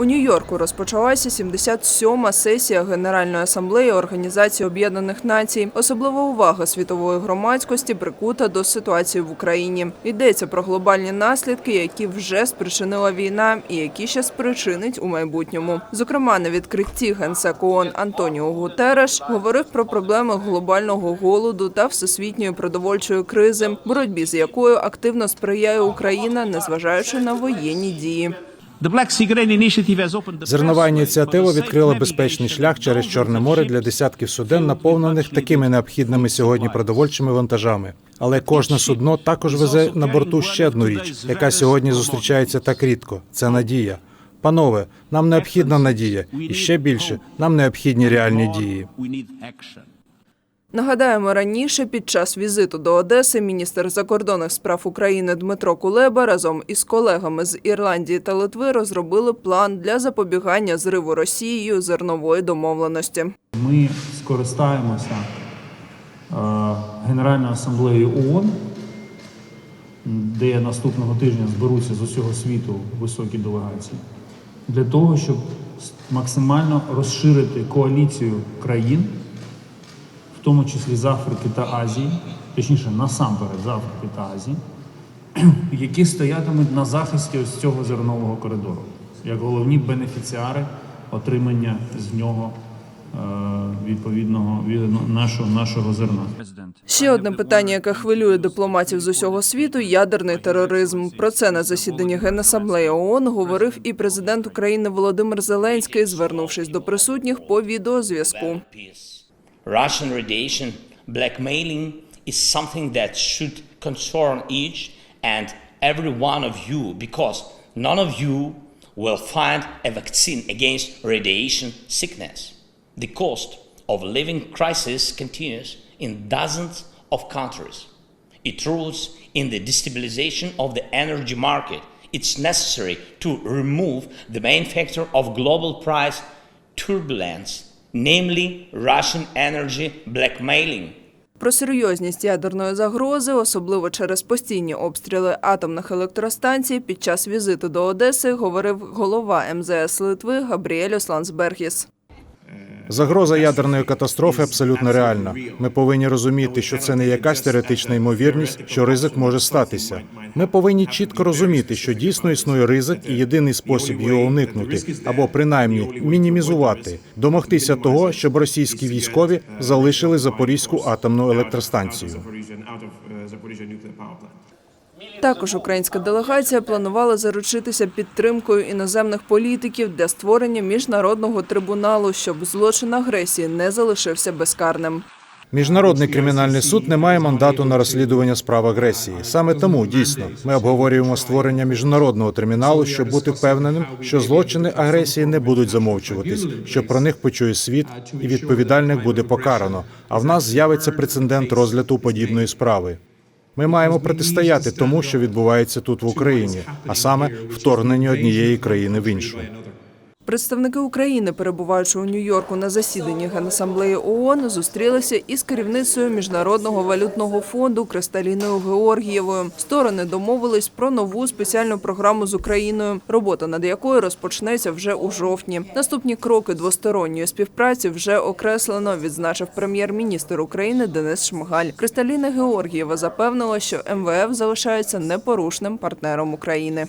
У Нью-Йорку розпочалася 77-ма сесія Генеральної асамблеї Організації Об'єднаних Націй. Особлива увага світової громадськості прикута до ситуації в Україні. Йдеться про глобальні наслідки, які вже спричинила війна і які ще спричинить у майбутньому. Зокрема, на відкритті генсек ООН Антоніо Гутереш говорив про проблеми глобального голоду та всесвітньої продовольчої кризи, боротьбі з якою активно сприяє Україна, незважаючи на воєнні дії. Зернова ініціатива відкрила безпечний шлях через Чорне море для десятків суден, наповнених такими необхідними сьогодні продовольчими вантажами. Але кожне судно також везе на борту ще одну річ, яка сьогодні зустрічається так рідко. Це надія. Панове, нам необхідна надія, і ще більше нам необхідні реальні дії. Нагадаємо, раніше під час візиту до Одеси міністр закордонних справ України Дмитро Кулеба разом із колегами з Ірландії та Литви розробили план для запобігання зриву Росією зернової домовленості. Ми скористаємося е, Генеральною асамблеєю ООН, де наступного тижня зберуться з усього світу високі делегації, для того, щоб максимально розширити коаліцію країн, тому числі з Африки та Азії, точніше, насамперед з Африки та Азії, які стоятимуть на захисті ось цього зернового коридору, як головні бенефіціари отримання з нього е, відповідного від нашого, нашого зерна. Ще одне питання, яке хвилює дипломатів з усього світу ядерний тероризм. Про це на засіданні Генасамблеї ООН говорив і президент України Володимир Зеленський, звернувшись до присутніх по відеозв'язку. Russian radiation blackmailing is something that should concern each and every one of you because none of you will find a vaccine against radiation sickness. The cost of living crisis continues in dozens of countries. It rules in the destabilization of the energy market. It's necessary to remove the main factor of global price turbulence, namely Russian energy blackmailing. Про серйозність ядерної загрози, особливо через постійні обстріли атомних електростанцій, під час візиту до Одеси говорив голова МЗС Литви Габріель Лансбергіс. Загроза ядерної катастрофи абсолютно реальна. Ми повинні розуміти, що це не якась теоретична ймовірність, що ризик може статися. Ми повинні чітко розуміти, що дійсно існує ризик, і єдиний спосіб його уникнути або принаймні мінімізувати, домогтися того, щоб російські військові залишили Запорізьку атомну електростанцію. Також українська делегація планувала заручитися підтримкою іноземних політиків для створення міжнародного трибуналу, щоб злочин агресії не залишився безкарним. Міжнародний кримінальний суд не має мандату на розслідування справ агресії. Саме тому дійсно ми обговорюємо створення міжнародного терміналу, щоб бути впевненим, що злочини агресії не будуть замовчуватись, що про них почує світ і відповідальних буде покарано. А в нас з'явиться прецедент розгляду подібної справи. Ми маємо протистояти тому, що відбувається тут в Україні, а саме вторгненню однієї країни в іншу. Представники України, перебуваючи у Нью-Йорку на засіданні Генасамблеї ООН, зустрілися із керівницею Міжнародного валютного фонду Кристаліною Георгієвою. Сторони домовились про нову спеціальну програму з Україною, робота над якою розпочнеться вже у жовтні. Наступні кроки двосторонньої співпраці вже окреслено, відзначив прем'єр-міністр України Денис Шмигаль. Кристаліна Георгієва запевнила, що МВФ залишається непорушним партнером України.